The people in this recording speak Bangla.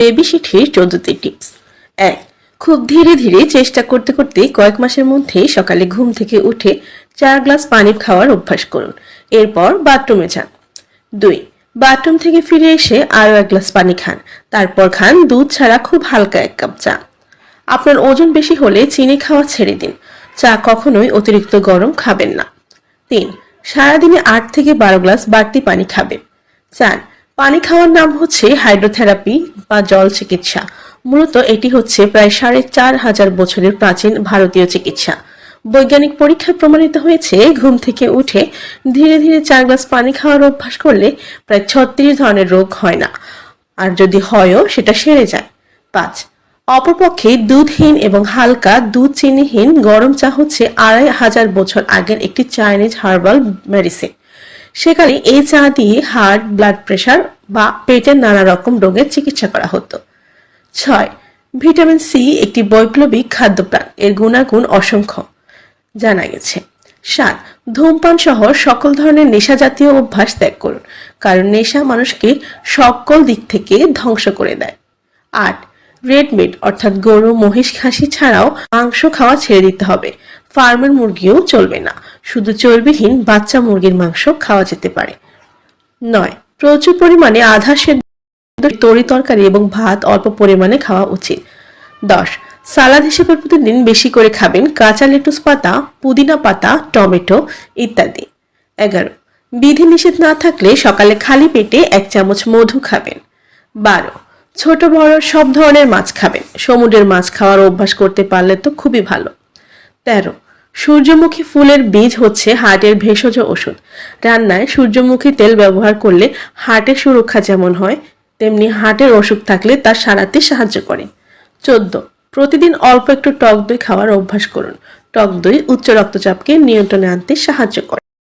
বেবি শিঠির টিপস এক, খুব ধীরে ধীরে চেষ্টা করতে করতে কয়েক মাসের মধ্যেই সকালে ঘুম থেকে উঠে চার গ্লাস পানি খাওয়ার অভ্যাস করুন। এরপর বাথরুমে যান। দুই, বাথরুম থেকে ফিরে এসে আরও এক গ্লাস পানি খান। তারপর খান দুধ ছাড়া খুব হালকা এক কাপ চা। আপনার ওজন বেশি হলে চিনি খাওয়া ছেড়ে দিন। চা কখনোই অতিরিক্ত গরম খাবেন না। তিন, সারাদিনে আট থেকে বারো গ্লাস বাড়তি পানি খাবেন। চার পানি খাওয়ার নাম হচ্ছে হাইড্রোথেরাপি বা জল চিকিৎসা। মূলত এটি হচ্ছে প্রায় সাড়ে চার হাজার বছরের প্রাচীন ভারতীয় চিকিৎসা। বৈজ্ঞানিক পরীক্ষায় প্রমাণিত হয়েছে, ঘুম থেকে উঠে ধীরে ধীরে চার গ্লাস পানি খাওয়ার অভ্যাস করলে প্রায় ছত্রিশ ধরনের রোগ হয় না। আর যদি হয়ও, সেটা সেরে যায়। পাঁচ, অপরপক্ষে দুধহীন এবং হালকা দুধ চিনিহীন গরম চা হচ্ছে আড়াই হাজার বছর আগের একটি চাইনিজ হার্বাল মেডিসিন। সেকালে এই চা দিয়ে হার্ট, ব্লাড প্রেশার বা পেটের নানা রকম রোগের চিকিৎসা করা হতো। ছয়, ভিটামিন সি একটি বৈপ্লবিক খাদ্যপ্রাণ। এর গুণাগুণ অসংখ্য। জানা গেছে। সাত, ধূমপান সহ সকল ধরনের নেশা জাতীয় অভ্যাস ত্যাগ করুন। কারণ নেশা মানুষকে সকল দিক থেকে ধ্বংস করে দেয়। আট রেড মিট, অর্থাৎ গরু, মহিষ, খাসি ছাড়াও মাংস খাওয়া ছেড়ে দিতে হবে। ফার্মের মুরগিও চলবে না। শুধু চর্বিহীন বাচ্চা মুরগির মাংস খাওয়া যেতে পারে। নয়, প্রচুর পরিমাণে আধা সেদ্ধ তরি তরকারি এবং ভাত অল্প পরিমাণে খাওয়া উচিত। দশ, সালাদ হিসেবে প্রতিদিন বেশি করে খাবেন কাঁচা লেটুস পাতা, পুদিনা পাতা, টমেটো ইত্যাদি। এগারো বিধি নিষেধ না থাকলে সকালে খালি পেটে এক চামচ মধু খাবেন। বারো ছোট বড় সব ধরনের মাছ খাবেন। সমুদ্রের মাছ খাওয়ার অভ্যাস করতে পারলে তো খুবই ভালো। তেরো, সূর্যমুখী ফুলের বীজ হচ্ছে হার্টের ভেষজ ওষুধ। রান্নায় সূর্যমুখী তেল ব্যবহার করলে হার্টের সুরক্ষা যেমন হয়, তেমনি হার্টের অসুখ থাকলে তা সারাতে সাহায্য করে। চোদ্দ, প্রতিদিন অল্প একটু টক দই খাওয়ার অভ্যাস করুন। টক দই উচ্চ রক্তচাপকে নিয়ন্ত্রণে আনতে সাহায্য করে।